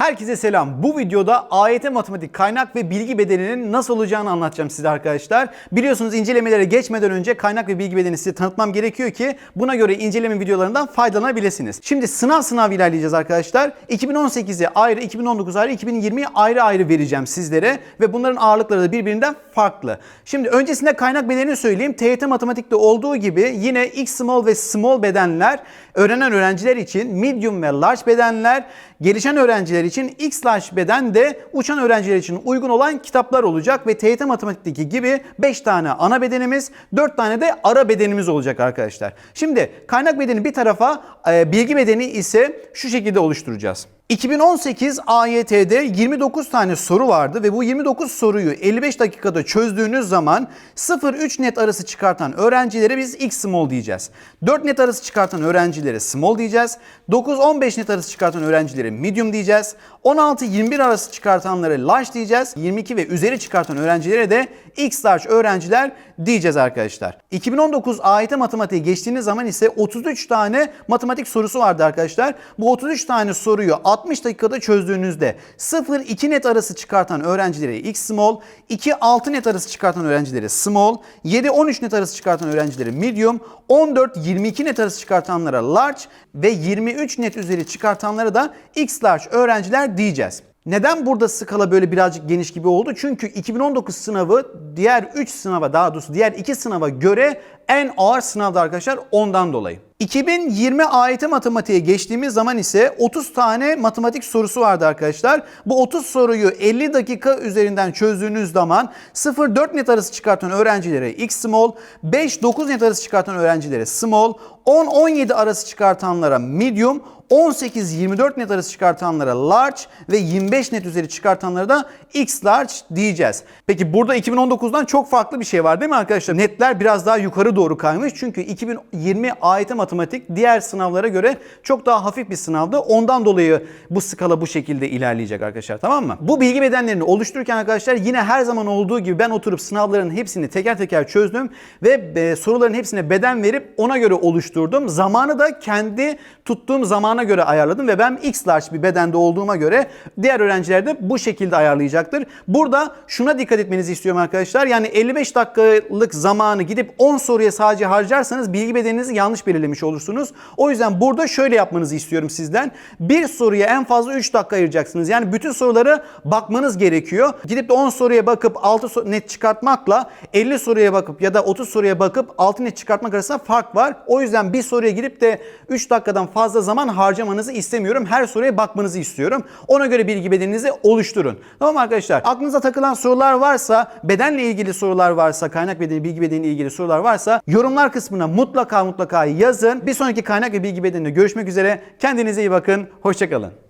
Herkese selam. Bu videoda AYT matematik kaynak ve bilgi bedeninin nasıl olacağını anlatacağım size arkadaşlar. Biliyorsunuz incelemelere geçmeden önce kaynak ve bilgi bedenini size tanıtmam gerekiyor ki buna göre inceleme videolarından faydalanabilirsiniz. Şimdi sınav sınav ilerleyeceğiz arkadaşlar. 2018'i ayrı, 2019 ayrı, 2020'yi ayrı ayrı vereceğim sizlere ve bunların ağırlıkları da birbirinden farklı. Şimdi öncesinde kaynak bedenini söyleyeyim. TYT matematikte olduğu gibi yine X small ve small bedenler öğrenen öğrenciler için medium ve large bedenler, gelişen öğrenciler için X large beden de uçan öğrenciler için uygun olan kitaplar olacak ve TYT matematikteki gibi 5 tane ana bedenimiz, 4 tane de ara bedenimiz olacak arkadaşlar. Şimdi kaynak bedeni bir tarafa, e, bilgi bedeni ise şu şekilde oluşturacağız. 2018 AYT'de 29 tane soru vardı ve bu 29 soruyu 55 dakikada çözdüğünüz zaman 0-3 net arası çıkartan öğrencilere biz X small diyeceğiz. 4 net arası çıkartan öğrencilere small diyeceğiz. 9-15 net arası çıkartan öğrencilere medium diyeceğiz. 16-21 arası çıkartanlara large diyeceğiz. 22 ve üzeri çıkartan öğrencilere de X large öğrenciler diyeceğiz arkadaşlar. 2019 AYT matematiğe geçtiğiniz zaman ise 33 tane matematik sorusu vardı arkadaşlar. Bu 33 tane soruyu 60 dakikada çözdüğünüzde 0-2 net arası çıkartan öğrencilere X small, 2-6 net arası çıkartan öğrencilere small, 7-13 net arası çıkartan öğrencilere medium, 14-22 net arası çıkartanlara large ve 23 net üzeri çıkartanlara da X large öğrenciler diyeceğiz. Neden burada skala böyle birazcık geniş gibi oldu? Çünkü 2019 sınavı diğer 3 sınava daha doğrusu diğer 2 sınava göre en ağır sınavdı arkadaşlar ondan dolayı. 2020 AYT matematiğe geçtiğimiz zaman ise 30 tane matematik sorusu vardı arkadaşlar. Bu 30 soruyu 50 dakika üzerinden çözdüğünüz zaman 0-4 net arası çıkartan öğrencilere X small, 5-9 net arası çıkartan öğrencilere small, 10-17 arası çıkartanlara medium, 18-24 net arası çıkartanlara large ve 25 net üzeri çıkartanlara da X large diyeceğiz. Peki burada 2019'dan çok farklı bir şey var değil mi arkadaşlar? Netler biraz daha yukarı doğru kaymış. Çünkü 2020 AYT matematik diğer sınavlara göre çok daha hafif bir sınavdı. Ondan dolayı bu skala bu şekilde ilerleyecek arkadaşlar tamam mı? Bu bilgi bedenlerini oluştururken arkadaşlar yine her zaman olduğu gibi ben oturup sınavların hepsini teker teker çözdüm ve e, soruların hepsine beden verip ona göre oluşturdum. Zamanı da kendi tuttuğum zamana göre ayarladım ve ben X large bir bedende olduğuma göre diğer öğrenciler de bu şekilde ayarlayacaktır. Burada şuna dikkat etmenizi istiyorum arkadaşlar. Yani 55 dakikalık zamanı gidip 10 soruya sadece harcarsanız bilgi bedeninizi yanlış belirlemiş olursunuz. O yüzden burada şöyle yapmanızı istiyorum sizden. Bir soruya en fazla 3 dakika ayıracaksınız. Yani bütün soruları bakmanız gerekiyor. Gidip de 10 soruya bakıp 6 net çıkartmakla 50 soruya bakıp ya da 30 soruya bakıp 6 net çıkartmak arasında fark var. O yüzden bir soruya girip de 3 dakikadan fazla zaman harcamanızı istemiyorum. Her soruya bakmanızı istiyorum. Ona göre bilgi bedeninizi oluşturun. Tamam arkadaşlar? Aklınıza takılan sorular varsa, bedenle ilgili sorular varsa, kaynak bedeni, bilgi bedeniyle ilgili sorular varsa yorumlar kısmına mutlaka mutlaka yazın. Bir sonraki kaynak ve bilgi bedeninde görüşmek üzere. Kendinize iyi bakın. Hoşçakalın.